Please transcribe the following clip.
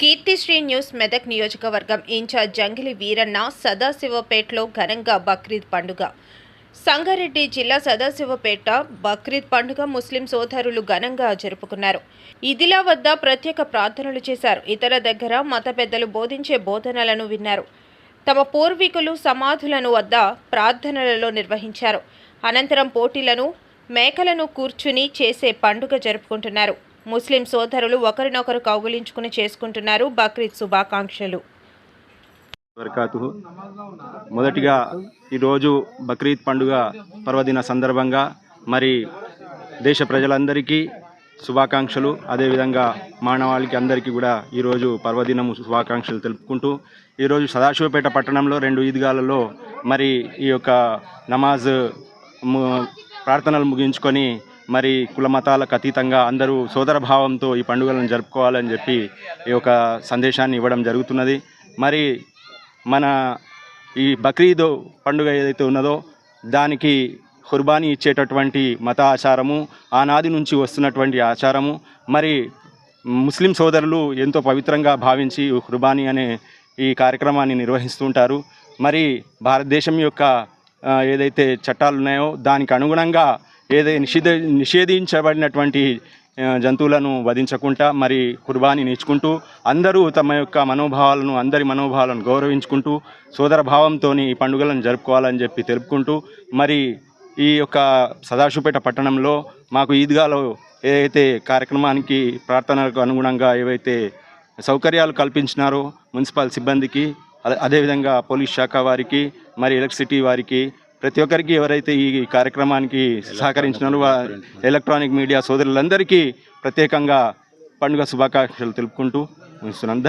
Keerthisri news Medak నియోజకవర్గం incharge జంగిలి Veeranna సదాశివపేటలో ఘనంగా బక్రీద్ పండుగ. సంగారెడ్డి జిల్లా సదాశివపేట బక్రీద్ పండుగ ముస్లిం సోదరులు ఘనంగా జరుపుకున్నారు. ఇదిలా వద్ద ప్రత్యేక ప్రార్థనలు చేశారు. ఇతర దగ్గర మత పెద్దలు బోధించే బోధనలను విన్నారు. తమ పూర్వీకులు సమాధులను వద్ద ప్రార్థనలలో నిర్వహించారు. అనంతరం పోటీలను మేకలను కూర్చుని చేసే పండుగ జరుపుకుంటున్నారు. ముస్లిం సోదరులు ఒకరినొకరు కౌగులించుకుని చేసుకుంటున్నారు. బక్రీద్ శుభాకాంక్షలు. మొదటిగా ఈరోజు బక్రీద్ పండుగ పర్వదిన సందర్భంగా మరి దేశ ప్రజలందరికీ శుభాకాంక్షలు. అదేవిధంగా మానవాళికి అందరికీ కూడా ఈరోజు పర్వదినము శుభాకాంక్షలు తెలుపుకుంటూ ఈరోజు సదాశివపేట పట్టణంలో రెండు ఈద్గాలలో మరి ఈ యొక్క నమాజ్ ప్రార్థనలు ముగించుకొని మరి కుల మతాలకు అతీతంగా అందరూ సోదర భావంతో ఈ పండుగలను జరుపుకోవాలని చెప్పి ఈ యొక్క సందేశాన్ని ఇవ్వడం జరుగుతున్నది. మరి మన ఈ బక్రీద్ పండుగ ఏదైతే ఉన్నదో దానికి కుర్బానీ ఇచ్చేటటువంటి మత ఆచారము ఆనాది నుంచి వస్తున్నటువంటి ఆచారము మరి ముస్లిం సోదరులు ఎంతో పవిత్రంగా భావించి ఈ కుర్బానీ అనే ఈ కార్యక్రమాన్ని నిర్వహిస్తుంటారు. మరి భారతదేశం యొక్క ఏదైతే చట్టాలు ఉన్నాయో దానికి అనుగుణంగా ఏదైతే నిషేధ నిషేధించబడినటువంటి జంతువులను వధించకుండా మరి కుర్బానీ నేర్చుకుంటూ అందరూ తమ యొక్క మనోభావాలను అందరి మనోభావాలను గౌరవించుకుంటూ సోదర భావంతో ఈ పండుగలను జరుపుకోవాలని చెప్పి తెలుపుకుంటూ మరి ఈ యొక్క సదాశివపేట పట్టణంలో మాకు ఈద్గాలో ఏదైతే కార్యక్రమానికి ప్రార్థనలకు అనుగుణంగా ఏవైతే సౌకర్యాలు కల్పించినారో మున్సిపల్ సిబ్బందికి అదేవిధంగా పోలీస్ శాఖ వారికి మరి ఎలక్ట్రిసిటీ వారికి ప్రతి ఒక్కరికి ఎవరైతే ఈ కార్యక్రమానికి సహకరించినారో ఎలక్ట్రానిక్ మీడియా సోదరులందరికీ ప్రత్యేకంగా పండుగ శుభాకాంక్షలు తెలుపుకుంటూ ముగిస్తున్నాను.